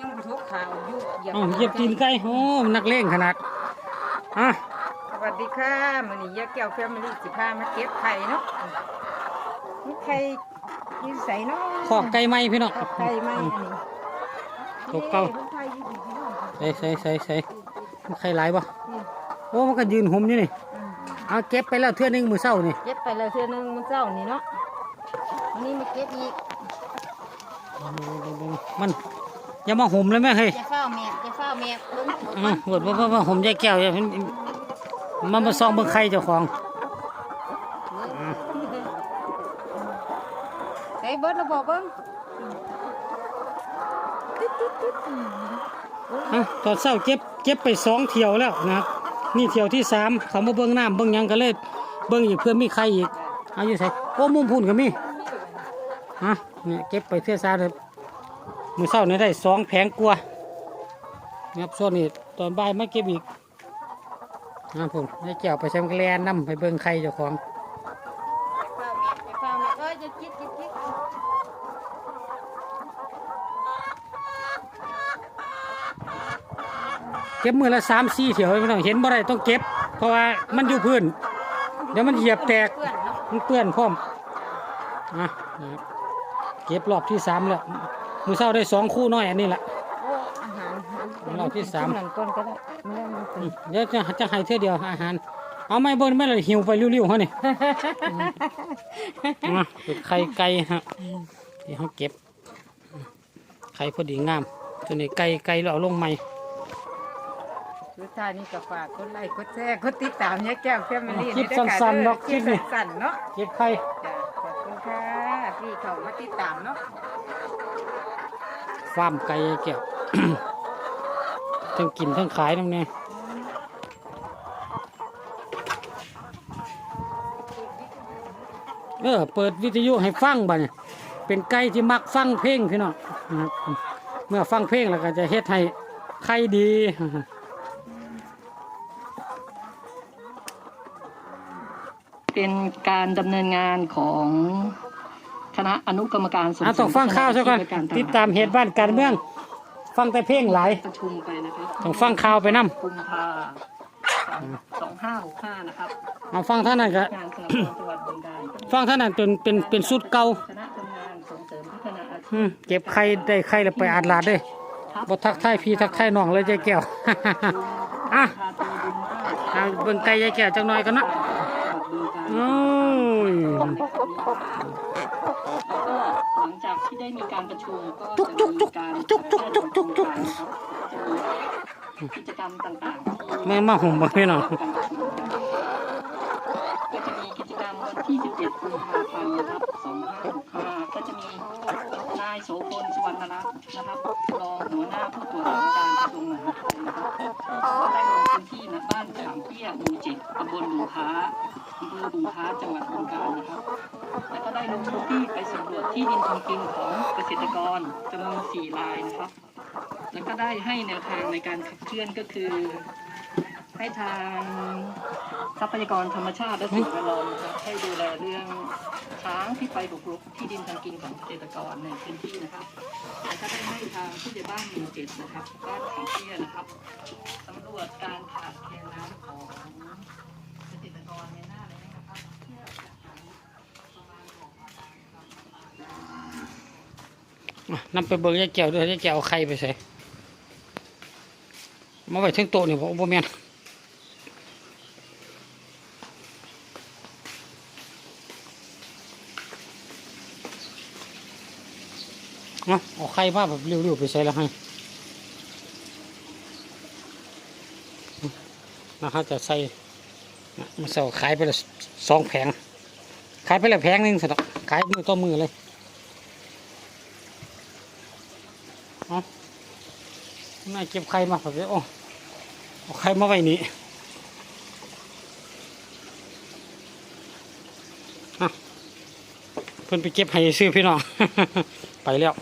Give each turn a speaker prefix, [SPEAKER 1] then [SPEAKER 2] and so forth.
[SPEAKER 1] ยังบ่ทุกข่าวอยู่เหยียบ
[SPEAKER 2] อ๋อเหยียบตีนไก่โอ้นักเลงขนาดอะ
[SPEAKER 1] สวัสดีค่ะมื้อนี้ยายแก้วแฟมิลี่สิพามาเก็บไข่เนาะมีไข่อยู่ใส่เนาะ
[SPEAKER 2] ขอกไก่ไหมพี่น้อง
[SPEAKER 1] ขอบไข่ไหมอันนี้
[SPEAKER 2] ตัวเก่า
[SPEAKER 1] นี่ไข่อยู่ดีพี่น้อง
[SPEAKER 2] ใส่ใส่ใส่ใส่มันไข่หลายบ่
[SPEAKER 1] นี่
[SPEAKER 2] โอ้มันก็ยืนห่มอยู่นี่
[SPEAKER 1] อืม
[SPEAKER 2] เอาเก็บไปแล้วเทื่อนึงมือเศร้านี่
[SPEAKER 1] เก็บไปเลยเทื่อนึงมันเจ้านี่เนาะอันนี้มาเก็บอีก
[SPEAKER 2] มัน อย่ามาห่มเลยแม่เฮ้ย
[SPEAKER 1] จะเฝ้าแม่จะเฝ้าแม่เบิ่ง
[SPEAKER 2] อือหวดว่าว่าว่าห่มยายแก้วอย่ามันมันมาซองเบิ่งไข่เจ้าของ
[SPEAKER 1] ใส่เบิดแล้วบ่เบิ่ง
[SPEAKER 2] อะตอนเศร้าเก็บเก็บไปสองเที่ยวแล้วนะครับนี่เที่ยวที่สามเขามาเบิ่งน้ำเบิ่งหยังก็เลยเบิ่งอีกเพื่อมีไข่อีกเอาอยู่ใส่โอ้มุมพุ่นก็มีฮะเนี่ยเก็บไปเที่ยวซาเลย มือเศร้านี่ได้สองแผงกลัวนะครับส่วนนี้ตอนบ่ายไมาเก็บอีกนะผมได้แก้วไปใช้แกลนน้ำไปเบิ่งไข่เจ้าของ
[SPEAKER 1] เก็
[SPEAKER 2] บมือละสามสี่เที่ยวไม่ต้องเห็นบ่ได้ต้องเก็บ เพราะว่ามันอยู่พื้น เดี๋ยวมันเหยียบแตกมันเปื้อนพร้อมอะนะเก็บรอบที่สามแล้ว มือเศร้าได้สองคู่น้อยอันนี้แหละ
[SPEAKER 1] โอ้อาหาร
[SPEAKER 2] รอบที่สาม
[SPEAKER 1] หลังก้นก็ได้ไม่ได้มันเป็น
[SPEAKER 2] อืมเดี๋ยวจะจะให้เท่าเดียวอาหาร เอาไม่เบิ้ลไม่เลยหิวไปเร็วๆเขานี่อะเป็นไข่ไก่ฮะที่เขาเก็บ ไข่พอดีงามตัวนี้ไก่ไก่เราเอาลงใหม่
[SPEAKER 1] สุดท้ายนี่ก็ฝากกดไลค์กดแชร์กดติดตามยายแก้วแฟมิลี่
[SPEAKER 2] คลิปสั้นๆเนาะค
[SPEAKER 1] ค
[SPEAKER 2] ลิ
[SPEAKER 1] ลิ
[SPEAKER 2] ป
[SPEAKER 1] ป
[SPEAKER 2] นี้
[SPEAKER 1] สั้นๆเนาะ
[SPEAKER 2] เก็บไข่
[SPEAKER 1] จ้ะขอบคุณค่ะที่ เขามาติดตามเนาะ
[SPEAKER 2] ฟาร์มไก่แก้ว ทั้งกินทั้งขายน้ำเนี่ยเออเปิดวิทยุให้ฟังบ่เนี่ยเป็นไก่ที่มักฟังเพลงพี่น้องนะครับเมื่อฟังเพลงแล้วก็จะเฮ็ดให้ไข่ดี
[SPEAKER 3] เป็นการดำเนินงานของ คณะอนุกรรมการส่ง
[SPEAKER 2] อะ
[SPEAKER 3] เสริ
[SPEAKER 2] ต้อ
[SPEAKER 3] ม
[SPEAKER 2] งฟังข่าวซะก่อน
[SPEAKER 3] พัฒนาอาชีพและการ
[SPEAKER 2] ติดตามเหตุบ้านการเมือง ฟังแต่เพลงหลาย
[SPEAKER 3] ประชุมไปนะครับ
[SPEAKER 2] ต้องฟังข่าวไปนํ
[SPEAKER 3] กุมภาสองห้าหกห้านะครับ
[SPEAKER 2] เอาฟังท่านนั้นก็
[SPEAKER 3] งานสนับสนุนจังหวัดบึงกาฬ
[SPEAKER 2] ฟังท่านนั้นเป็นเป็นเป็นสุดเก่า
[SPEAKER 3] คณะทำงานส่งเสริมพัฒนาอาชีพ
[SPEAKER 2] อืมเก็บไข่ได้ไข่แล้วไปอาดลาดเด้
[SPEAKER 3] ครับ
[SPEAKER 2] บ่ทักทายพี่ทักทายน้องเลยใจแก้ว อะ
[SPEAKER 3] พาตัวบุญมาก
[SPEAKER 2] เอาเบิ่งไก่ยายแก้วจังหน่อยกันเนาะ อ้ย
[SPEAKER 3] แล้วก็หลังจากที่ได้มีการประชุมก็จะมีการจุกจุกจุกจุกจุกนะครับจะมีกิจกรรมต่างๆที่
[SPEAKER 2] แม่มาห่มบ่พี่น้อง
[SPEAKER 3] ก็จะมีกิจกรรมวันที่ 17กุมภาพันธ์นะครับ2565ก็จะมีนายโสพลสุวรรณรัตน์นะครับรองหัวหน้าผู้ตรวจราชการกระทรวงมหาดไทยนะครับก็ได้ลงพื้นที่ณบ้านขามเปี้ยหมู่เจ็ดตำบลบุงค้า อำเภอบุงค้าจังหวัดบึงกาฬนะครับ แล้วก็ได้ลงพื้นที่ไปสำรวจที่ดินทำกินของเกษตรกรจำนวน4รายนะครับ แล้วก็ได้ให้แนวทางในการขับเคลื่อนก็คือ ให้ทางทรัพยากรธรรมชาติและสิ่งแวดล้อมนะครับให้ดูแลเรื่องช้างที่ไปบุกรุกที่ดินทำกินของเกษตรกรในพื้นที่นะครับแล้วก็ได้ให้ทางผู้ใหญ่บ้านหมู่เจ็ดนะครับบ้านของเตี้ยนะครับสำรวจการขาดแคลนน้ำของเกษตรกรในหน้าแล้งนะครับเพื่อจัดสรรประมาณบอกว่า
[SPEAKER 2] อะ นำไปเบิ่งยายแก้วด้วยยายแก้วเอาไข่ไปใส่มาไว้ถึงโต๊ะนี่บ่บ่แม่นเนะเอาไข่มาแบบเร็วๆไปใส่แล้วให้นะครับจะใส่มาเสาขายไปละสองแผง ขายไปล้วแผงหนึงสะดอกขายมือต่อมือเลย เอาน่เก็บไข่มาแบบนี้โอ้เอาไข่มาไว้นี่อะเพื่อนไปเก็บให้ซื้อพี่น้อง ไปแล้ว